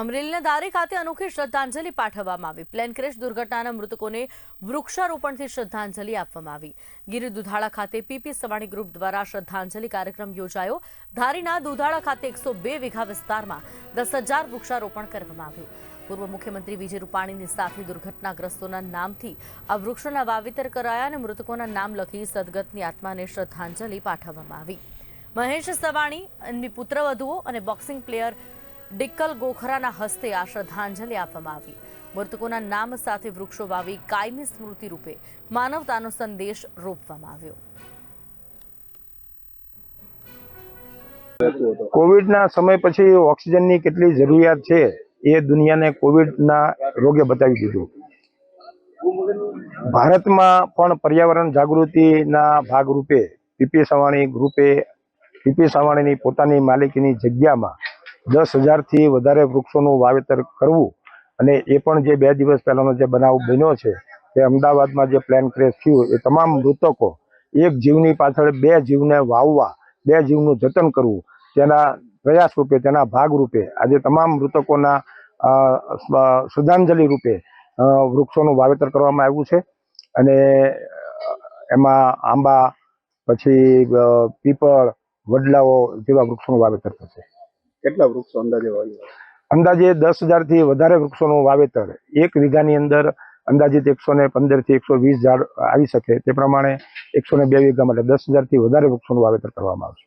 અમરેલીના ધારી ખાતે અનોખી શ્રદ્ધાંજલિ પાઠવવામાં આવી. પ્લેન ક્રેશ દુર્ઘટનાના મૃતકોને વૃક્ષારોપણથી શ્રદ્ધાંજલિ આપવામાં આવી. ગીર દુધાળા ખાતે પીપી સવાણી ગ્રુપ દ્વારા શ્રદ્ધાંજલિ કાર્યક્રમ યોજાયો. ધારીના દુધાળા ખાતે એકસો વીઘા વિસ્તારમાં દસ વૃક્ષારોપણ કરવામાં આવ્યું. પૂર્વ મુખ્યમંત્રી વિજય રૂપાણીની સાથે દુર્ઘટનાગ્રસ્તોના નામથી આ વૃક્ષોના વાવેતર કરાયા અને મૃતકોના નામ લખી સદગતની આત્માને શ્રદ્ધાંજલિ પાઠવવામાં આવી. મહેશ સવાણી એમની પુત્રવધુઓ અને બોક્સિંગ પ્લેયર ડિક્કલ ગોખરાના હસ્તે આ શ્રદ્ધાંજલિ આપવામાં આવી. મૃતકોના નામ સાથે વૃક્ષો વાવી કાયમી સ્મૃતિ રૂપે માનવતાનો સંદેશ રોપવામાં આવ્યો. કોવિડના સમય પછી ઓક્સિજનની કેટલી જરૂરિયાત છે એ દુનિયાને કોવિડના રોગે બતાવી દીધું. ભારતમાં પણ પર્યાવરણ જાગૃતિના ભાગરૂપે પીપી સવાણી ગ્રુપે પીપી સવાણીની પોતાની માલિકીની જગ્યામાં દસ હજારથી વધારે વૃક્ષોનું વાવેતર કરવું અને એ પણ જે બે દિવસ પહેલાંનો જે બનાવ બન્યો છે તે અમદાવાદમાં જે પ્લેન ક્રેશ થયું, એ તમામ મૃતકો એક જીવની પાછળ બે જીવને વાવવા, બે જીવનું જતન કરવું, તેના પ્રયાસ રૂપે, તેના ભાગ રૂપે, આજે તમામ મૃતકોના શ્રદ્ધાંજલિ રૂપે વૃક્ષોનું વાવેતર કરવામાં આવ્યું છે. અને એમાં આંબા, પછી પીપળ, વડલાઓ જેવા વૃક્ષોનું વાવેતર થશે. કેટલા વૃક્ષો અંદાજે વાવ્યા અંદાજે દસ હજારથી વધારે વૃક્ષોનું વાવેતર. એક વીઘાની અંદર અંદાજિત એકસો ને પંદરથી એકસો વીસ ઝાડ આવી શકે. તે પ્રમાણે એકસો ને બે વીઘા માટે દસ હજારથી વધારે વૃક્ષોનું વાવેતર કરવામાં આવશે.